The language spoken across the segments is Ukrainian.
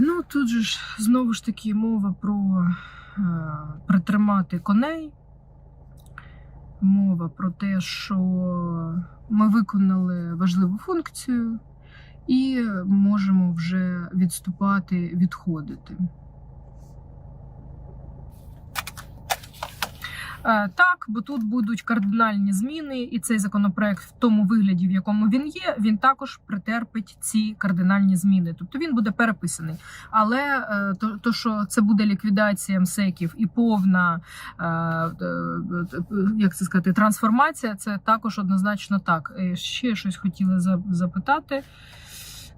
Ну, тут же ж знову ж таки мова про е, притримати коней. Мова про те, що ми виконали важливу функцію і можемо вже відступати, відходити. Так, бо тут будуть кардинальні зміни, і цей законопроект в тому вигляді, в якому він є, він також претерпить ці кардинальні зміни. Тобто він буде переписаний. Але е, то, то що це буде ліквідація МСЕКів і повна е, е, е, як це сказати, трансформація, це також однозначно так. Е, Ще щось хотіла запитати.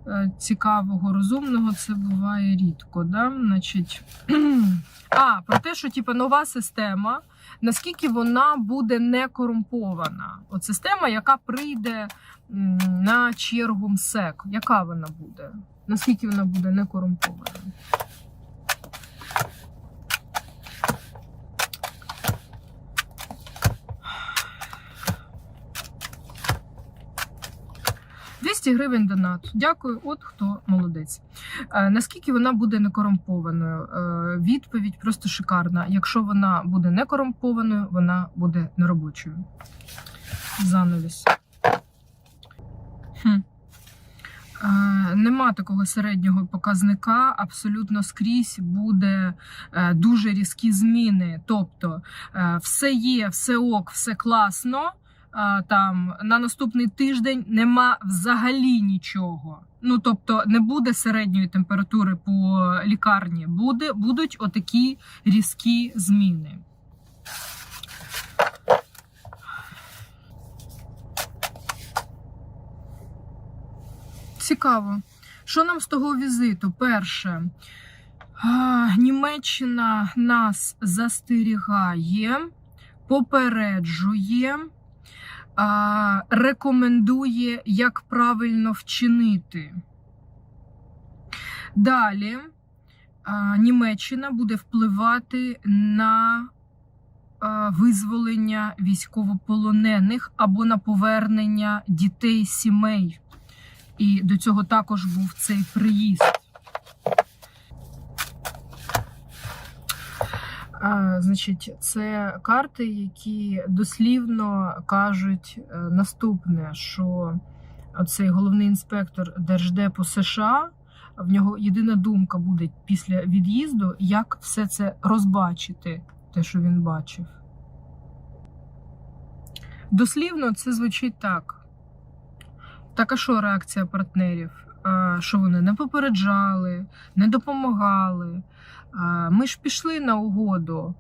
е, Цікавого, розумного це буває рідко. Да? Значить, а, про те, що типу, нова система, наскільки вона буде не корумпована. От система, яка прийде на чергу МСЕК, яка вона буде? Наскільки вона буде не корумпована? «200 гривень донат. Дякую, от хто молодець. Е, наскільки вона буде некорумпованою? Е, відповідь просто шикарна. Якщо вона буде некорумпованою, вона буде неробочою. Занавіс. Е, Нема такого середнього показника. Абсолютно скрізь буде дуже різкі зміни. Тобто, все є, все ок, все класно. Там на наступний тиждень нема взагалі нічого. Ну тобто не буде середньої температури по лікарні. Буде, будуть отакі різкі зміни. Цікаво. Що нам з того візиту? Перше, Німеччина нас застерігає, попереджує, рекомендує, як правильно вчинити. Далі Німеччина буде впливати на визволення військовополонених або на повернення дітей сімей. І до цього також був цей приїзд. Значить, це карти, які дослівно кажуть е, наступне: що цей головний інспектор Держдепу США. В нього єдина думка буде після від'їзду, як все це розбачити, те, що він бачив. Дослівно це звучить так. Так, а що реакція партнерів? Що вони не попереджали, не допомагали. Ми ж пішли на угоду.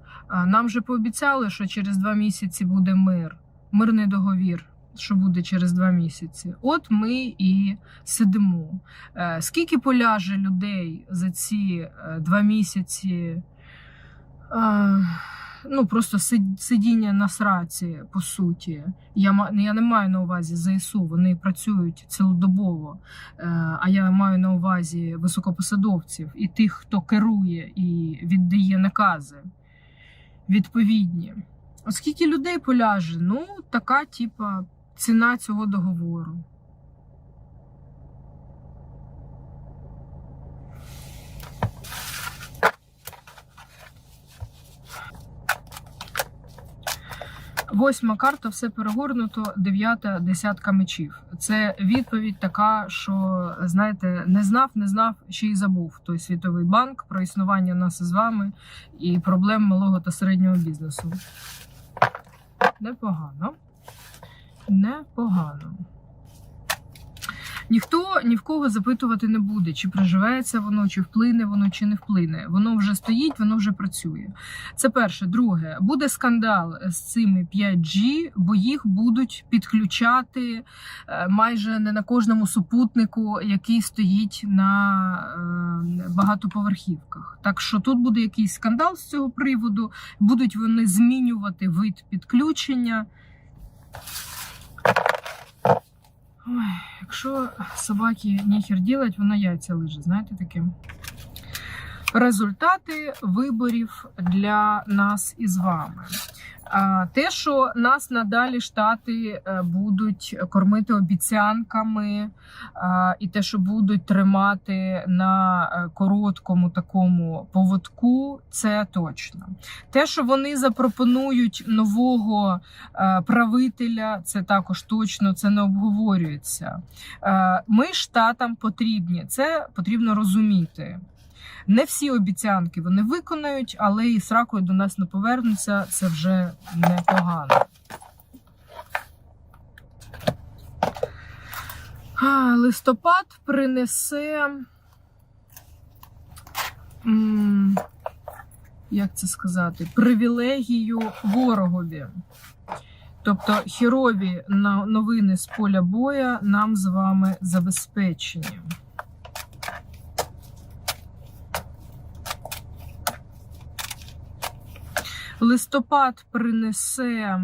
Нам же пообіцяли, що через два місяці буде мир, мирний договір, що буде через два місяці. От ми і сидимо. Е, Скільки поляже людей за ці е, два місяці? Ну, просто сид- сидіння на сраці, по суті. Я, я не маю на увазі ЗСУ, вони працюють цілодобово. Е, А я маю на увазі високопосадовців і тих, хто керує і віддає накази відповідні. Оскільки людей поляже, ну, така, типа, ціна цього договору. Восьма карта, все перегорнуто, дев'ята десятка мечів. Це відповідь така, що знаєте, не знав, не знав, ще й забув той світовий банк про існування нас з вами і проблем малого та середнього бізнесу. Непогано. Непогано. Ніхто ні в кого запитувати не буде, чи приживеться воно, чи вплине воно, чи не вплине. Воно вже стоїть, воно вже працює. Це перше. Друге, буде скандал з цими 5G, бо їх будуть підключати е, майже не на кожному супутнику, який стоїть на е, багатоповерхівках. Так що тут буде якийсь скандал з цього приводу, будуть вони змінювати вид підключення. Ой, якщо собаки ніхер ділать, вона яйця лиже, знаєте таке. Результати виборів для нас із вами. Те, що нас надалі штати е, будуть кормити обіцянками, і те, що будуть тримати на е, короткому такому поводку, це точно. Те, що вони запропонують нового е, правителя, це також точно, це не обговорюється. Е, Ми штатам потрібні, це потрібно розуміти. Не всі обіцянки вони виконають, але і сракою до нас не повернуться. Це вже непогано. А, Листопад принесе. м, Як це сказати? Привілегію ворогові. Тобто хірові новини з поля боя нам з вами забезпечені. Листопад принесе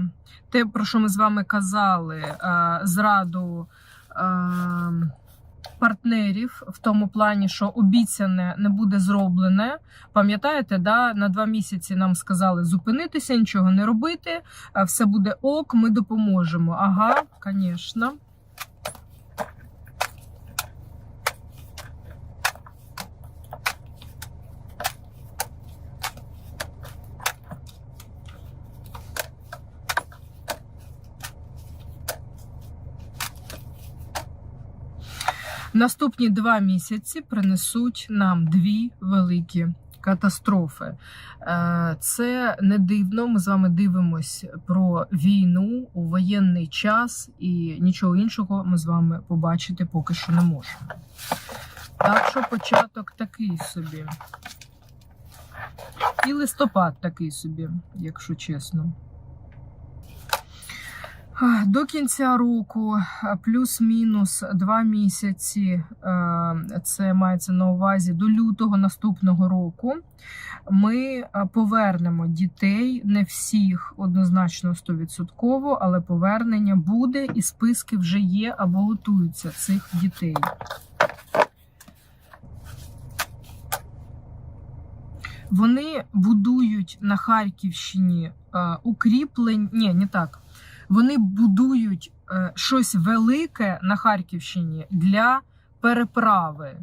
те, про що ми з вами казали, е, зраду е, партнерів в тому плані, що обіцяне не буде зроблене. Пам'ятаєте, да, на два місяці нам сказали зупинитися, нічого не робити, е, все буде ок, ми допоможемо. Ага, звісно. Наступні два місяці принесуть нам дві великі катастрофи. Е, Це не дивно. Ми з вами дивимось про війну у воєнний час, і нічого іншого ми з вами побачити поки що не можемо. Так що початок такий собі. І листопад такий собі, якщо чесно. До кінця року плюс-мінус два місяці. е, Це мається на увазі до лютого наступного року. Ми повернемо дітей, не всіх однозначно 100%, але повернення буде, і списки вже є або готуються цих дітей. Вони будують на Харківщині е, укріплень. Ні, не так. Вони будують е, щось велике на Харківщині для переправи.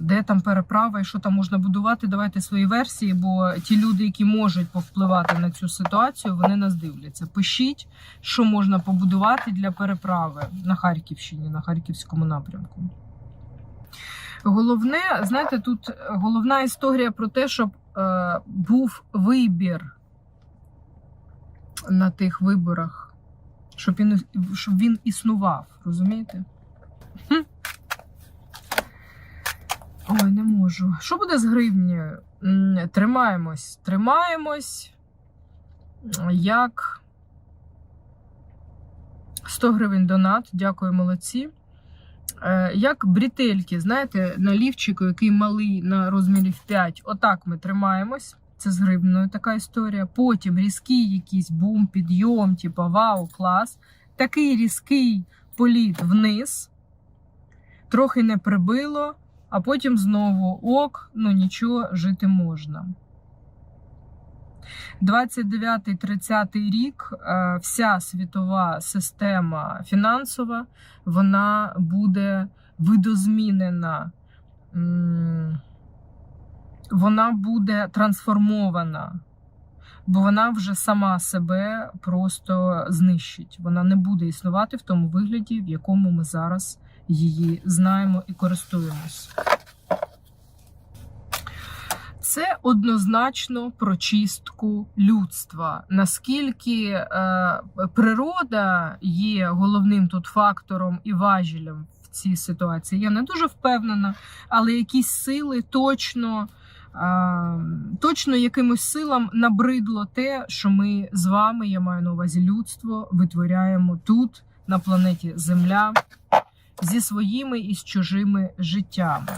Де там переправа і що там можна будувати? Давайте свої версії, бо ті люди, які можуть повпливати на цю ситуацію, вони нас дивляться. Пишіть, що можна побудувати для переправи на Харківщині, на Харківському напрямку. Головне, знаєте, тут головна історія про те, щоб е, був вибір на тих виборах, щоб він, щоб він існував, розумієте? Хм. Ой, не можу. Що буде з гривнею? Тримаємось, тримаємось. Як 100 гривень донат, дякую, молодці. Е, Як брітельки, знаєте, на лівчику, який малий на розмірів 5, отак ми тримаємось. Це з гривною така історія. Потім різкий якийсь бум, підйом, типу вау, клас. Такий різкий політ вниз, трохи не прибило, а потім знову ок, ну нічого, жити можна. 29-30 рік е, вся світова система фінансова вона буде видозмінена, вона буде трансформована, бо вона вже сама себе просто знищить. Вона не буде існувати в тому вигляді, в якому ми зараз її знаємо і користуємось. Це однозначно про чистку людства. Наскільки е, природа є головним тут фактором і важелем в цій ситуації, я не дуже впевнена, але якісь сили точно, точно якимось силам набридло те, що ми з вами, я маю на увазі людство, витворяємо тут, на планеті Земля, зі своїми і з чужими життями.